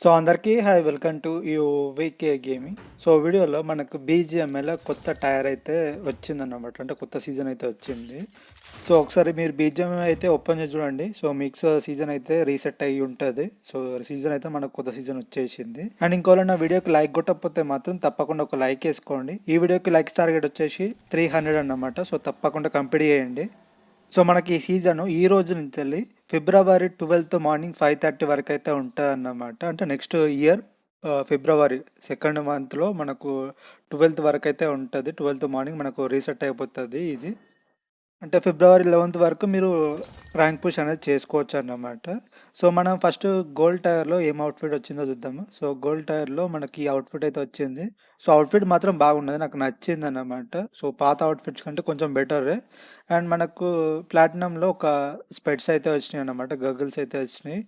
So అందరికీ hi welcome to U VK gaming. So వీడియోలో మనకు బీజిఎంఎల్ కొత్త టైర్ అయితే వచ్చిందన్నమాట. అంటే కొత్త సీజన్ అయితే వచ్చింది. సో ఒకసారి మీరు బీజిఎం అయితే ఓపెన్ చేసి చూడండి. సో మిక్స్ సీజన్ అయితే రీసెట్ అయ్యి ఉంటుంది. సో సీజన్ అయితే మనకు కొత్త సీజన్ వచ్చేసింది. అండ్ ఇంకోలో నా వీడియోకి లైక్ కొట్టకపోతే మాత్రం తప్పకుండా ఒక లైక్ వేసుకోండి. ఈ వీడియోకి లైక్స్ టార్గెట్ వచ్చేసి త్రీ హండ్రెడ్ అన్నమాట. సో తప్పకుండా కంప్లీట్ చేయండి. సో మనకి ఈ సీజన్ ఈ రోజు నుంచి వెళ్ళి February twelfth morning five thirty వరకు అయితే ఉంటుంది అన్నమాట అంటే నెక్స్ట్ ఇయర్ ఫిబ్రవరి సెకండ్ మంత్లో మనకు ట్వెల్త్ వరకు అయితే ఉంటుంది. ట్వెల్త్ మార్నింగ్ మనకు రీసెట్ అయిపోతుంది ఇది. అంటే ఫిబ్రవరి లెవెన్త్ వరకు మీరు ర్యాంక్ పుష్ అనేది చేసుకోవచ్చు అన్నమాట సో మనం ఫస్ట్ గోల్డ్ టైర్లో ఏం అవుట్ఫిట్ వచ్చిందో చూద్దాము. సో గోల్డ్ టైర్లో మనకి అవుట్ఫిట్ అయితే వచ్చింది. సో అవుట్ఫిట్ మాత్రం బాగున్నది నాకు నచ్చింది అన్నమాట సో పాత అవుట్ఫిట్స్ కంటే కొంచెం బెటరే అండ్ మనకు ప్లాటినంలో ఒక స్పెట్స్ అయితే వచ్చినాయి అన్నమాట గగుల్స్ అయితే వచ్చినాయి.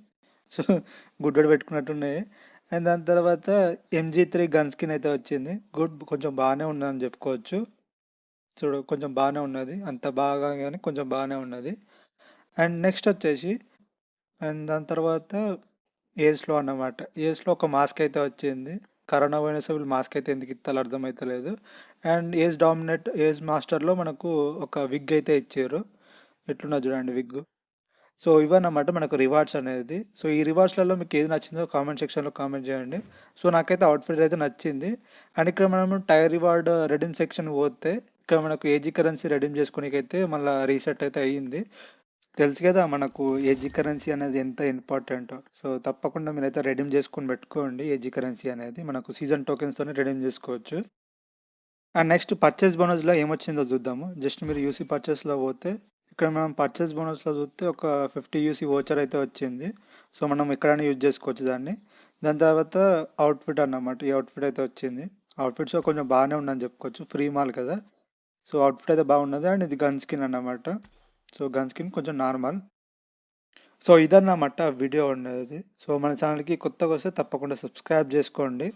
సో గుడ్డడు పెట్టుకున్నట్టున్నాయి. అండ్ దాని తర్వాత ఎంజీ త్రీ గన్ స్కిన్ అయితే వచ్చింది. గుడ్ కొంచెం బాగానే ఉందని చెప్పుకోవచ్చు. చూడు కొంచెం బాగానే ఉన్నది. అంత బాగా కానీ కొంచెం బాగానే ఉన్నది. అండ్ నెక్స్ట్ వచ్చేసి అండ్ దాని తర్వాత ఏజ్లో అన్నమాట. ఏజ్లో ఒక మాస్క్ అయితే వచ్చింది. కరోనా వైరస్ మాస్క్ అయితే ఎందుకు ఇస్తాలో అర్థమవుతలేదు అండ్ ఏజ్ డామినేట్ ఏజ్ మాస్టర్లో మనకు ఒక విగ్ అయితే ఇచ్చారు. ఎట్లున్నా చూడండి విగ్. సో ఇవన్నమాట మనకు రివార్డ్స్ అనేది. సో ఈ రివార్డ్స్లలో మీకు ఏది నచ్చిందో కామెంట్ సెక్షన్లో కామెంట్ చేయండి. సో నాకైతే అవుట్ఫిట్ అయితే నచ్చింది. అండ్ ఇక్కడ మనం టైర్ రివార్డ్ రెడీమ్ సెక్షన్ పోతే ఇక్కడ మనకు ఏజీ కరెన్సీ రెడీమ్ చేసుకోనికైతే మళ్ళీ రీసెట్ అయితే అయ్యింది. తెలుసు కదా మనకు ఏజీ కరెన్సీ అనేది ఎంత ఇంపార్టెంట్. సో తప్పకుండా మీరైతే రెడీమ్ చేసుకొని పెట్టుకోండి ఏజీ కరెన్సీ అనేది. మనకు సీజన్ టోకెన్స్తోనే రెడీమ్ చేసుకోవచ్చు. అండ్ నెక్స్ట్ పర్చేస్ బోనస్లో ఏమొచ్చిందో చూద్దాము. జస్ట్ మీరు యూసీ పర్చేస్లో పోతే ఇక్కడ మనం పర్చేస్ బోనస్లో చూస్తే ఒక ఫిఫ్టీ యూసీ ఓచర్ అయితే వచ్చింది. సో మనం ఎక్కడైనా యూజ్ చేసుకోవచ్చు దాన్ని. దాని తర్వాత అవుట్ఫిట్ అన్నమాట. ఈ అవుట్ఫిట్ అయితే వచ్చింది. అవుట్ఫిట్స్ కొంచెం బాగానే ఉందని చెప్పుకోవచ్చు. ఫ్రీ మాల్ కదా. సో అవుట్ఫిట్ అయితే బాగున్నది అండ్ ఇది గన్ స్కిన్ అన్నమాట. సో గన్ స్కిన్ కొంచెం నార్మల్ సో ఇదన్నమాట వీడియో ఉండేది. సో మన ఛానల్కి కొత్తగా వస్తే తప్పకుండా సబ్స్క్రైబ్ చేసుకోండి.